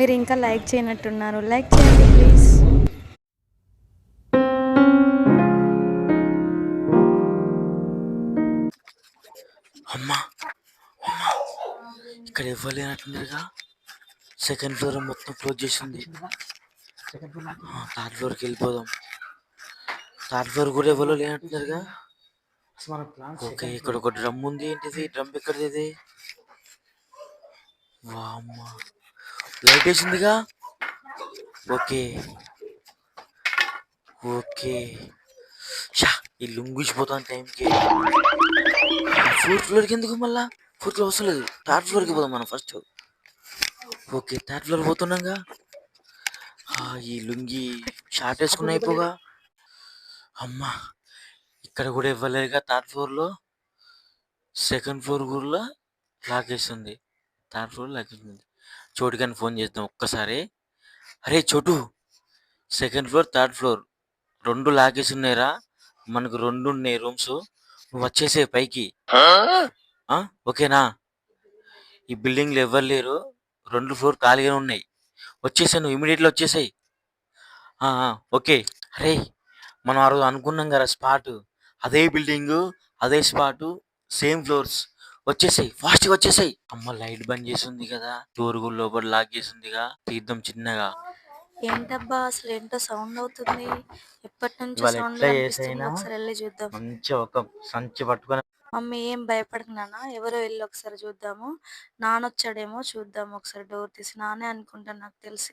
మీరు ఇంకా లైక్ చేయనట్టున్నారు. లైక్ చేయండి ప్లీజ్. అమ్మా అమ్మా ఇక్కడ ఇవ్వలేనట్టుందిగా సెకండ్ ఫ్లోర్ మొత్తం క్లోజ్ చేసింది. థర్డ్ ఫ్లోర్కి వెళ్ళిపోదాం. థర్డ్ ఫ్లోర్ కూడా ఎవరో లేనట్టున్నారుగా? ఓకే ఇక్కడ ఒక డ్రమ్ ఉంది. ఏంటిది? డ్రమ్ ఎక్కడిది? ఇది లైట్ వేసిందిగా? ఓకే. ఓకే. షా ఈ లుంగిసిపోతాను టైంకి. ఫోర్త్ ఫ్లోర్కి ఎందుకు మళ్ళా? ఫోర్త్ ఫ్లోర్ అవసరం లేదు. థర్డ్ ఫ్లోర్కి పోదాం మనం ఫస్ట్. ఓకే థర్డ్ ఫ్లోర్ పోతున్నాగా? ఈ లుంగి షార్ట్ వేసుకున్న అయిపోగా? అమ్మా ఇక్కడ కూడా ఇవ్వలేదుగా థర్డ్ ఫ్లోర్లో? సెకండ్ ఫ్లోర్ కూడా లాక్ వేస్తుంది థర్డ్ ఫ్లోర్ లాక్ వేస్తుంది ఫోన్ చేద్దాం ఒక్కసారి. అరే చోటు సెకండ్ ఫ్లోర్ థర్డ్ ఫ్లోర్ రెండు లాక్ ఉన్నాయిరా. మనకు రెండు ఉన్నాయి రూమ్స్. నువ్వు వచ్చేసే పైకి. ఓకేనా? ఈ బిల్డింగ్లు ఎవరు లేరు. రెండు ఫ్లోర్ ఖాళీగా ఉన్నాయి. వచ్చేసాయి నువ్వు ఇమీడియట్లీ వచ్చేసాయి. ఓకే. అరే మనం ఆ రోజు అనుకున్నాం కదా స్పాట్. అదే బిల్డింగు అదే స్పాటు సేమ్ ఫ్లోర్స్. వచ్చేసాయి ఫాస్ట్గా వచ్చేసాయి. అమ్మ లైట్ బంద్ చేసింది కదా. డోర్ లోపల లాక్ చేసిందిగా తీద్దాం చిన్నగా. ఏంటబ్బా అసలు ఏంటో సౌండ్ అవుతుంది. ఎప్పటి నుంచో సౌండ్ ఎట్లా అనిపిస్తుంది? చేసైనా ఒకసారి వెళ్ళి చూద్దాం. మంచిగా ఒక సంచి పట్టుకొని మమ్మీ ఏం భయపడకు నాన్న ఎవరో వెళ్ళి ఒకసారి చూద్దాము. నాన్న వచ్చాడేమో చూద్దాం ఒకసారి డోర్ తీసి. నానే అనుకుంటాను నాకు తెలిసి.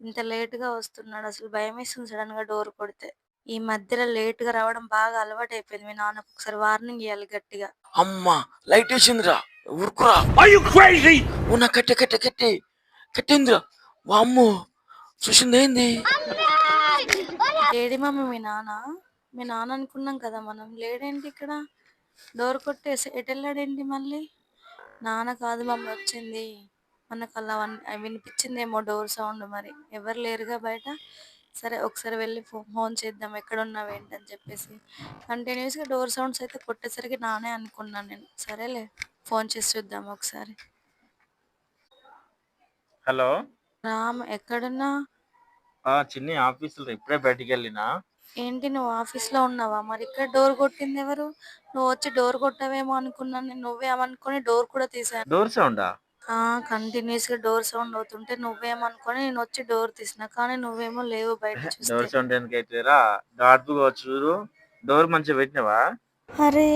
ఇంత లేట్గా వస్తున్నాడు. అసలు భయం వేస్తుంది సడన్గా డోర్ కొడితే. ఈ మధ్యలో లేట్గా రావడం బాగా అలవాటు అయిపోయింది మీ నాన్నకు. ఒకసారి వార్నింగ్ ఇవ్వాలి గట్టిగా. అమ్మా లైట్ వేసిందిరా. ఊరుకురా. ఉన్నా కట్టే కట్టే కట్టే. కట్టిందిరా. వామ్మో చూసింది ఏంది లేడీ మమ్మీ మీ నాన్న. మీ నాన్న అనుకున్నాం కదా మనం. లేడేంటి ఇక్కడ? డోర్ కొట్టేసి ఎటు వెళ్ళాడేంటి మళ్ళీ? నాన్న కాదు మమ్మీ వచ్చింది. మనకు అలా వన్- వినిపించిందేమో డోర్ సౌండ్ మరి. ఎవరు లేరుగా బయట? సరే ఒకసారి వెళ్ళి ఫోన్ చేద్దాం ఎక్కడ ఉన్నావు ఏంటని చెప్పేసి. కంటిన్యూస్గా డోర్ సౌండ్స్ అయితే కొట్టేసరికి నానే అనుకున్నాను నేను. సరేలే ఫోన్ చేసి చూద్దాం ఒకసారి. హలో? రామ్ ఎక్కడున్నా? ఆ చిన్ని ఆఫీసులో ఇప్పుడే బయటికి వెళ్ళినా ఏంటి నువ్వు ఆఫీస్లో ఉన్నావా? మరి ఇక్కడ డోర్ కొట్టింది ఎవరు? నువ్వు వచ్చి డోర్ కొట్టావేమో అనుకున్నాను నేను నువ్వేమనుకొని డోర్ కూడా తీసాను డోర్ సౌండా? కంటిన్యూస్గా డోర్ సౌండ్ అవుతుంటే నువ్వేమనుకొని నేను వచ్చి డోర్ తీసిన. కానీ నువ్వేమో లేవు బయట డోర్ సౌండ్ ఎందుకైతేరా గాడుపుగా చూడు డోర్ మంచిగా పెట్టినావా? అరే.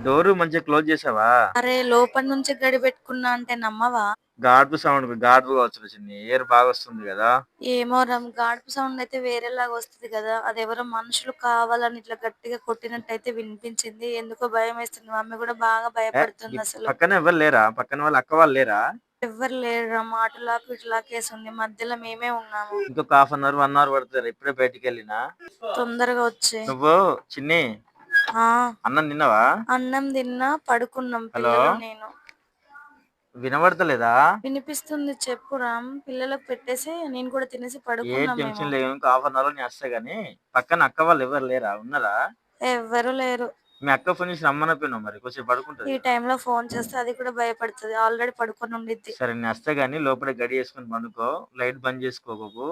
డోర్ మంచిగా క్లోజ్ చేసావా? అరే లోపల నుంచి గడి పెట్టుకున్నా అంటే నమ్మవా? గాడుపు సౌండ్ గాడుపుగా వచ్చు చిన్ని. ఎయిర్ బాగా వస్తుంది కదా. ఏమో రమ్ గాడుపు సౌండ్ అయితే వేరేలాగా వస్తుంది కదా. అది ఎవరో మనుషులు కావాలని ఇట్లా గట్టిగా కొట్టినట్టయితే వినిపించింది. ఎందుకో భయం వేస్తుంది. మమ్మీ కూడా బాగా భయపడుతుంది అసలు. పక్కన ఎవరు లేరా? పక్కన వాళ్ళు అక్క వాళ్ళు లేరా? ఎవ్వరు లేరు అమ్మ అటులాకు ఇటులాకు వేసి ఉంది మధ్యలో మేమే ఉన్నాము. ఇంకొక half an hour one hour పడుతుంది ఇప్పుడే బయటికి వెళ్ళినా. తొందరగా వచ్చే నువ్వు చిన్ని అన్నం తిన్నావా? అన్నం తిన్నా పడుకున్నాం హలో? నేను. వినబడతలేదా? వినిపిస్తుంది చెప్పు రామ్. పిల్లలకు పెట్టేసి నేను కూడా తినేసి ఏ పడుకున్నాం టెన్షన్ మేము లేదు ఇంకో హాఫ్ అన్ అవర్ నేను వస్తా గానీ పక్కన అక్క వాళ్ళు ఎవరు లేరా? ఉన్నారా? ఎవ్వరు లేరు. మీ అక్క ఫోన్ చేసి రమ్మనపోయినావు మరి కొంచెం పడుకుంటది ఈ టైంలో ఫోన్ చేస్తే అది కూడా భయపడుతుంది. ఆల్రెడీ పడుకొని ఉండిద్ది సరే నేను వస్తా గానీ లోపల గడి వేసుకొని పండుకో. లైట్ బంద్ చేసుకోకు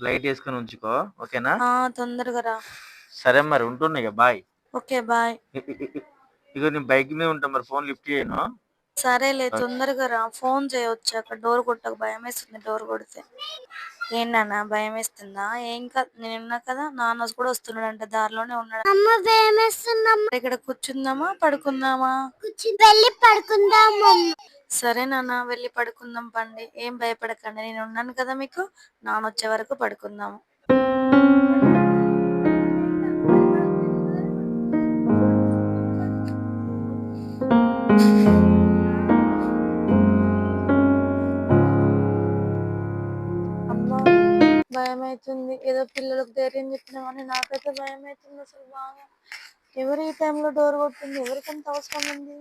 లైట్ వేసుకొని ఉంచుకో. ఓకేనా? ఆ తొందరగా రా. సరే మరి ఉంటున్నా ఇక బాయ్. Okay bye. ఇక నేను బైక్ మీద ఉంటా మరి ఫోన్ లిఫ్ట్ చేయను. సరేలే తొందరగా రా ఫోన్ చేయవచ్చు అక్కడ డోర్ కొట్టక భయం వేస్తుంది డోర్ కొడితే. ఏంటన్నా భయం వేస్తుందా ఏం కాదు నేను ఉన్నా కదా నాన్న కూడా వస్తున్నాడంట దారిలోనే ఉన్నాడు. అమ్మ ఇక్కడ కూర్చుందామా పడుకుందామా? వెళ్ళి పడుకుందాము సరే నాన్న వెళ్ళి పడుకుందాం పండి. ఏం భయపడకండి నేను ఉన్నాను కదా మీకు నాన్న వచ్చే వరకు పడుకుందాము. భయం అవుతుంది ఏదో పిల్లలకు ధైర్యం చెప్పినా కానీ నాకైతే భయం అవుతుంది అసలు బాగా. ఎవరు ఈ టైంలో డోర్ కొట్టింది ఎవరికి అంత అవసరం ఉంది?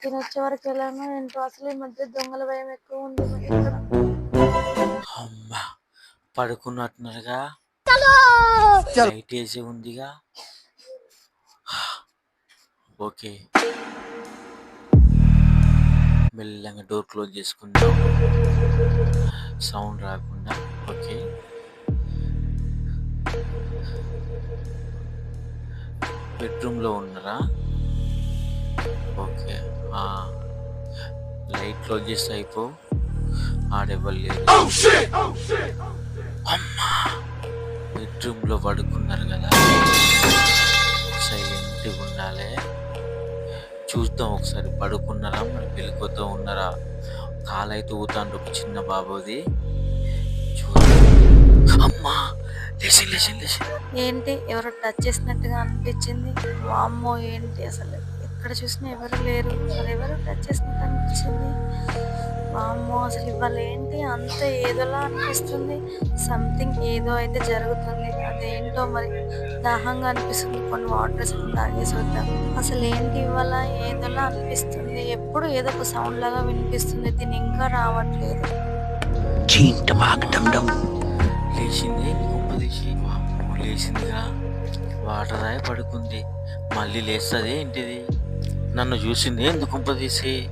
నేను వచ్చే వరకు ఎలానో ఏంటో. అసలు ఈ మధ్య దొంగల భయం ఎక్కువ ఉంది. అమ్మా పడుకున్నట్టున్నారుగా? లైట్ వేసి ఉందిగా? ఓకే. మెల్లగా డోర్ క్లోజ్ చేసుకుందాం. సౌండ్ రాకుండా. ఓకే. బెడ్రూమ్లో ఉన్నారా? ఓకే. లైట్ క్లోజ్ చేస్తే అయిపో. ఆడెవ్వలేదు అమ్మా! బెడ్రూమ్లో పడుకున్నారు కదా. సైలెంట్గా ఉండాలి. చూద్దాం ఒకసారి పడుకున్నారా? మరి పెళ్ళికొద్దా ఉన్నారా? కాలైతే ఊతాండ్రు చిన్న బాబుది. చూద్దాం. అమ్మా! లేచి లేచి లేచి ఏంటి? ఎవరో టచ్ చేసినట్టుగా అనిపించింది? వామ్మో ఏంటి అసలు? ఎక్కడ చూసినా ఎవరు లేరు. అసలు ఎవరు టచ్ చేసినట్టు అనిపించింది? వామ్మో అసలు ఇవాళ ఏంటి? అంత ఏదోలా అనిపిస్తుంది. సంథింగ్ ఏదో అయితే జరుగుతుంది. అదేంటో మరి దాహంగా అనిపిస్తుంది. కొన్ని వాటర్ తాగేసి వద్దాం. అసలు ఏంటి ఇవాళ? ఏదోలా అనిపిస్తుంది. ఎప్పుడు ఏదో ఒక సౌండ్ లాగా వినిపిస్తుంది. దీని ఇంకా రావట్లేదు. లేచింది. తీసి లేచిందిగా వాటర్ రాయి పడుకుంది. మళ్ళీ లేస్తుంది ఏంటిది? నన్ను చూసింది ఎందుకు కుంప తీసి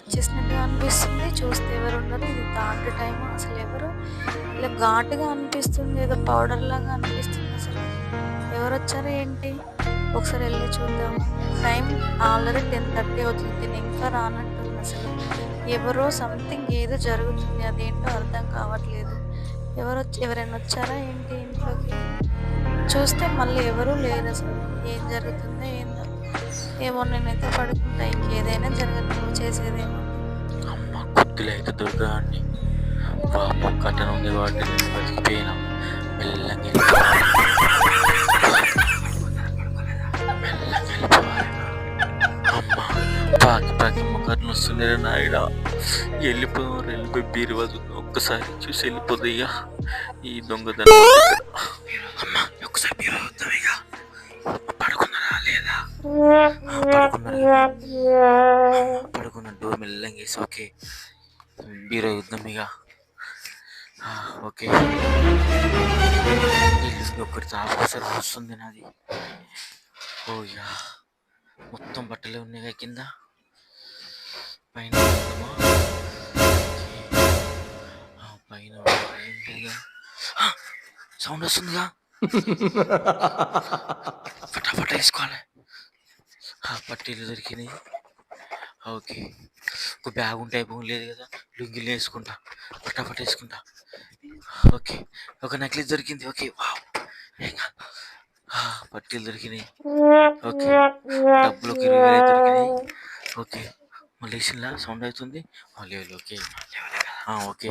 వచ్చేసినట్టుగా అనిపిస్తుంది. చూస్తే ఎవరు ఉండరు ఇది థర్డ్ టైం అసలు ఎవరు? ఇలా ఘాటుగా అనిపిస్తుంది. ఏదో పౌడర్ లాగా అనిపిస్తుంది అసలు. ఎవరు వచ్చారో ఏంటి? ఒకసారి వెళ్ళి చూద్దాం. టైం ఆల్రెడీ టెన్ థర్టీ అవుతుంది. నేను ఇంకా రానట్టుంది అసలు. ఎవరో సంథింగ్ ఏదో జరుగుతుంది. అదేంటో అర్థం కావట్లేదు. ఎవరు వచ్చి ఎవరైనా వచ్చారా ఏంటి ఇంట్లోకి? చూస్తే మళ్ళీ ఎవరూ లేరు అసలు. ఏం జరుగుతుందో ఏమో నేనైతే పడుకుంటా ఇంకేదైనా జరగదు నువ్వు చేసేదేమో అమ్మ గుర్తులు అయితే దొరకని పాపం కట్టన ఉంది కాబట్టి నేను బతికిపోయినా. మెల్లగా వెళ్ళిపోవాలి. మెల్లగా వెళ్ళిపోవాలి. అమ్మ పాకి పాకి ముఖర్లు వస్తుంది నాయన వెళ్ళిపోదాం వెళ్ళిపోయి బీరువా చూద్దాం. ఒక్కసారి చూసి వెళ్ళిపోదు ఇక ఈ దొంగతనం. అమ్మ ఒక్కసారి బీరువా? పడుకున్నారా పడుకున్న డోర్ మెల్లంగా వేసి ఓకే. బీరో యుద్ధం ఇక. ఓకే. ఒకటి తాపసరి వస్తుంది నాది. Oh yeah. మొత్తం బట్టలే ఉన్నాయి కదా పైన పైన సౌండ్ వస్తుందిగా. ఫటాఫట వేసుకోవాలి. పట్టీలు దొరికినాయి ఓకే ఒక బ్యాగ్ ఉంటే అయిపోయి లేదు కదా లుంగిలు వేసుకుంటా పట్టాపట్ట వేసుకుంటా ఓకే ఒక నెక్లెస్ దొరికింది ఓకే వావ్ పట్టీలు దొరికినాయి ఓకే డబ్బులు ఒక ఇరవై వేలు దొరికినాయి ఓకే మళ్ళీ వేసిందా సౌండ్ అవుతుంది ఆ, ఓకే ఓకే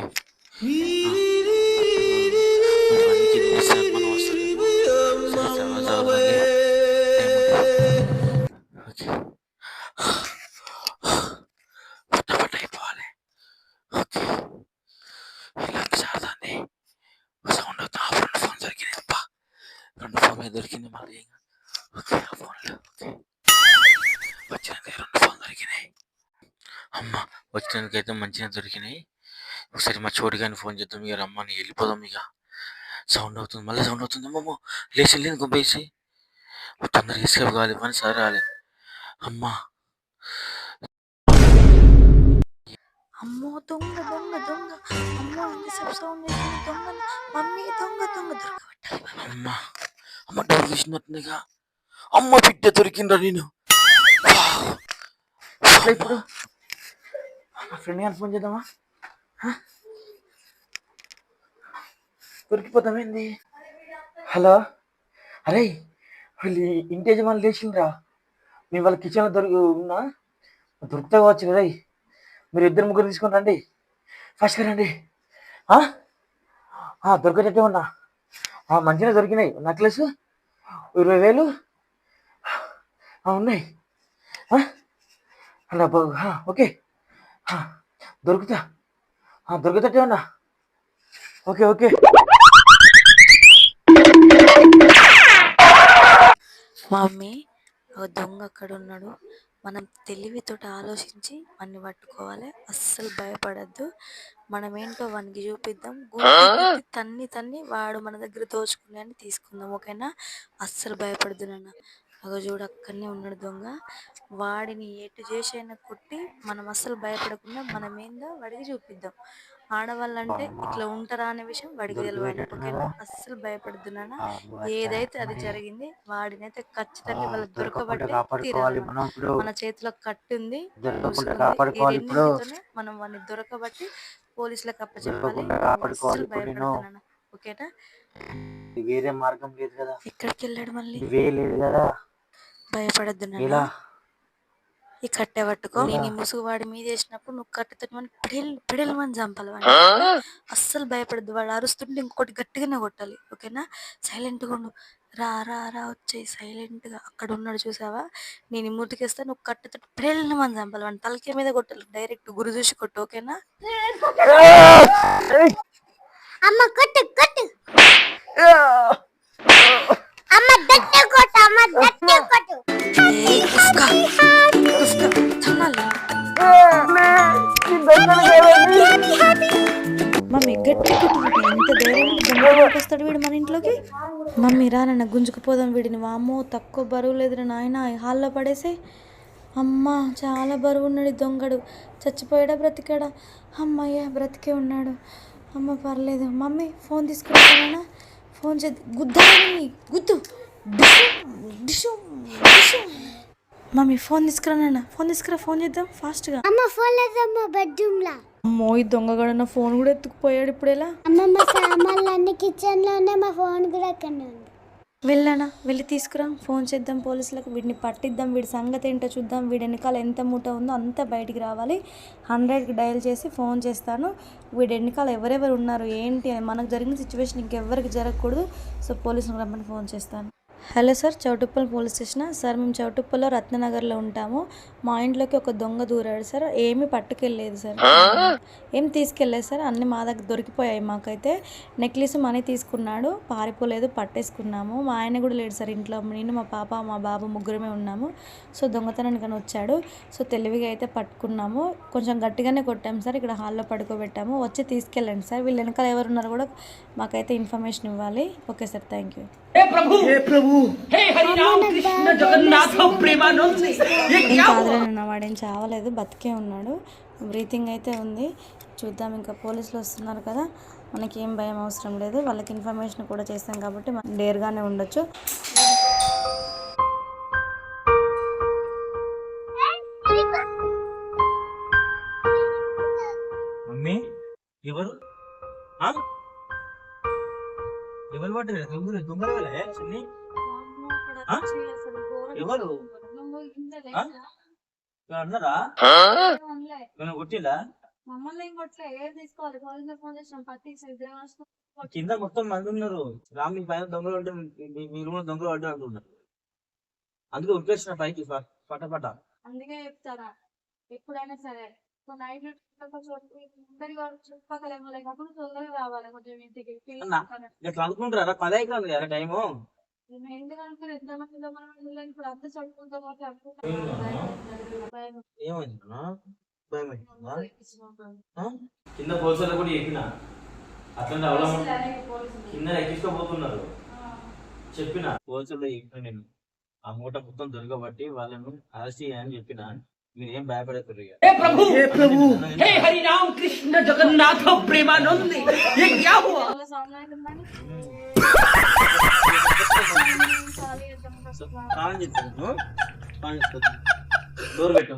మనం వస్తలేదు. సరే, చాలా చదవాలి. ఓకే పట్టపట్ట అయిపోవాలి ఓకే ఇలా సాగుతుంది సౌండ్ అవుతుంది ఆ రెండు ఫోన్ దొరికినాయి అప్ప రెండు ఫోన్ మీద దొరికింది మళ్ళీ ఇంకా ఓకే ఆ ఫోన్లో ఓకే వచ్చినందుకు రెండు ఫోన్ దొరికినాయి అమ్మ వచ్చినందుకైతే మంచిగా దొరికినాయి. ఒకసారి మా చోటు కానీ ఫోన్ చేద్దాం ఇక రమ్మని వెళ్ళిపోదాం ఇక. సౌండ్ అవుతుంది మళ్ళీ సౌండ్ అవుతుంది. అమ్మమ్మ లేచి వెళ్ళింది గుంపేసి తొందరగా ఎస్కేప్ కావాలి పని సరే రాలే అమ్మా. అమ్మో దొంగ దొంగ దొంగ. అమ్మో ఎంతసేపు సౌండ్ చేసింది? దొంగ మమ్మీ దొంగ దొంగ దొరకబట్టాలి అమ్మ అమ్మ డోర్ తీసినట్టుగా అమ్మ బిడ్డ దొరికిందా నేను ఇప్పుడు? మా ఫ్రెండ్ గారికి ఫోన్ చేద్దామా దొరికిపోతామేంది? హలో? అరే వీళ్ళు ఇంటి యజమాని లేచిండ్రా. మేము వాళ్ళ కిచెన్లో దొరికి ఉన్నా దొరుకుతా కావచ్చు కదా మీరు ఇద్దరు ముగ్గురు తీసుకొని రండి. ఫస్ట్గా రండి. దొరికేటట్టే ఉన్నా. మంచిగా దొరికినాయి. నెక్లెస్? ఇరవై వేలు? ఉన్నాయి. అలా బాగు ఓకే. దొరుకుతా ఆ, దొరికేటట్టే ఉన్నా ఓకే ఓకే. మమ్మీ ఒక దొంగ అక్కడ ఉన్నాడు మనం తెలివితోటి ఆలోచించి వాన్ని పట్టుకోవాలి. అస్సలు భయపడద్దు. మనం ఏంటో వానికి చూపిద్దాం. తన్ని తన్ని వాడు మన దగ్గర దోచుకునే అని తీసుకుందాం ఓకేనా? అస్సలు భయపడద్దు నాన్న. అగో చూడు అక్కడనే ఉన్నాడు దొంగ. వాడిని ఎటు చేసి అయినా కొట్టి మనం అస్సలు భయపడకుండా మనం ఏందో వాడికి చూపిద్దాం. ఆడవాళ్ళంటే ఇట్లా ఉంటారా అనే విషయం వాడికి తెలియాలి ఓకేనా? అస్సలు భయపడద్దు నాన్న. ఏదైతే అది జరిగింది వాడినైతే ఖచ్చితంగా వాళ్ళ దొరకబట్టి తీరాలి మనం. చేతిలో కట్టు ఉంది దొరకకుండా చూసుకుంది. ఈ కాపాడుకోవాలి ఇప్పుడు. రెండింటితోనే మనం వాడిని దొరకబట్టి పోలీసులకు అప్పచెప్పాలి. అస్సలు. ఓకేనా? వేరే మార్గం లేదు కదా? ఎక్కడికి వెళ్ళాడు మళ్ళీ లేదు కదా? భయపడద్దు ఇలా. నాన్న ఈ కట్టె పట్టుకో. నేను ఈ ముసుగు వాడి మీద వేసినప్పుడు నువ్వు కట్టెతో పిడిల్ పిడిల్ అని చంపాలి వాడిని అస్సలు భయపడద్దు. వాడు అరుస్తుంటే ఇంకోటి గట్టిగానే కొట్టాలి. ఓకేనా? సైలెంట్గా ఉండు. రా రా రా వచ్చేయి సైలెంట్గా అక్కడ ఉన్నాడు చూసావా? నేను ఈ ముట్టుకేస్తే నువ్వు కట్టెతో పిడిల్ అని చంపాలి. వాడిని తలకే మీద కొట్టాలి. డైరెక్ట్ గురి చూసి కొట్టు ఓకేనా? అమ్మ కొట్టు కొట్టు. ఇంట్లోకి? మమ్మీ రా నన్ను గుంజుకుపోదాం వీడిని. వామ్మో తక్కువ బరువు లేదురా నాయన. హాల్లో పడేసే. అమ్మ చాలా బరువు ఉన్నాడు దొంగడు. చచ్చిపోయాడా బ్రతికాడా? అమ్మయ్య బ్రతికే ఉన్నాడు. అమ్మ పర్లేదు. మమ్మీ ఫోన్ తీసుకురా ఫోన్ చేద్ది గుద్దాలని గుద్దు. డిషు డిషు మమ్మీ ఫోన్ తీసుకురా నాన్న. ఫోన్ తీసుకురా ఫోన్ చేద్దాం ఫాస్ట్గా. అమ్మ ఫోన్ లేదమ్మ అమ్మో ఈ దొంగగాడు నా ఫోన్ కూడా ఎత్తుకుపోయాడు ఇప్పుడు ఎలా అమ్మ మా సామాన్లు అన్ని కిచెన్లో ఉన్నాయి మా ఫోన్ కూడా అక్కడనే ఉంది. వెళ్ళానా? వెళ్ళి తీసుకురా. ఫోన్ చేద్దాం పోలీసులకు. వీడిని పట్టిద్దాం. వీడి సంగతి ఏంటో చూద్దాం. వీడి వెనకాల ఎంత మూట ఉందో అంతా బయటికి రావాలి. హండ్రెడ్కి డయల్ చేసి ఫోన్ చేస్తాను. వీడి వెనకాల ఎవరెవరు ఉన్నారు ఏంటి అని మనకు జరిగిన సిచ్యువేషన్ ఇంకెవ్వరికి జరగకూడదు. సో పోలీసులకు రమ్మని ఫోన్ చేస్తాను. Hello sir Choutuppal police station? Sir మేము చౌటుప్పల్లో రత్ననగర్లో ఉంటాము. మా ఇంట్లోకి ఒక దొంగ దూరాడు సార్. ఏమీ పట్టుకెళ్ళలేదు సార్. ఏం తీసుకెళ్ళలేదు సార్. అన్ని మా దగ్గర దొరికిపోయాయి మాకైతే. నెక్లెస్ మనీ తీసుకున్నాడు. పారిపోలేదు పట్టేసుకున్నాము. మా ఆయన కూడా లేడు సార్ ఇంట్లో. నేను మా పాప మా బాబు ముగ్గురమే ఉన్నాము. సో దొంగతనానికి వచ్చాడు. సో తెలివిగా అయితే పట్టుకున్నాము. కొంచెం గట్టిగానే కొట్టాము సార్. ఇక్కడ హాల్లో పడుకోబెట్టాము. వచ్చి తీసుకెళ్ళండి సార్. వీళ్ళ వెనకాల ఎవరున్నారో కూడా మాకైతే ఇన్ఫర్మేషన్ ఇవ్వాలి. Okay sir thank you. ఏం కాదులేనన్న వాడేం చావలేదు బతికే ఉన్నాడు. బ్రీతింగ్ అయితే ఉంది. చూద్దాం ఇంకా పోలీసులు వస్తున్నారు కదా. మనకి ఏం భయం అవసరం లేదు. వాళ్ళకి ఇన్ఫర్మేషన్ కూడా చేస్తాం కాబట్టి మనం డేర్గానే ఉండొచ్చు. మమ్మీ ఎవరు? ఎవరు దొంగలు దొంగలు వెళ్ళే చిన్ని? ఎవరు? అన్నారా కొట్టలే కింద మొత్తం మంది ఉన్నారు. రామ్ మీ పైన దొంగలు ఉంటే మీ- రూమ్ దొంగలు పడ్డారు అంటున్నారు. అందుకే ఉరికేసిన పైకి ప- పట పట. అందుకే చెప్తారా? ఎప్పుడైనా సరే. నైట్ చుట్టుపక్కల తొందరగా రావాలి కొంచెం ఇంటికి. ఇట్లా అనుకుంటారా పది కదా టైము. కింద. పోలీసులు కూడా చెప్పిన. అట్లా అవలం కింద ఎక్కించుకోబోతున్నారు. చెప్పిన. పోలీసులు చెప్పిన నేను. ఆ మూట మొత్తం దొరకబట్టి వాళ్ళను అరెస్ట్ చేయని చెప్పిన. మీరేం భయపడతారు జగన్నాథ ప్రేమానంది! ఏ స్నానం చేస్తాను. డోర్ పెట్టు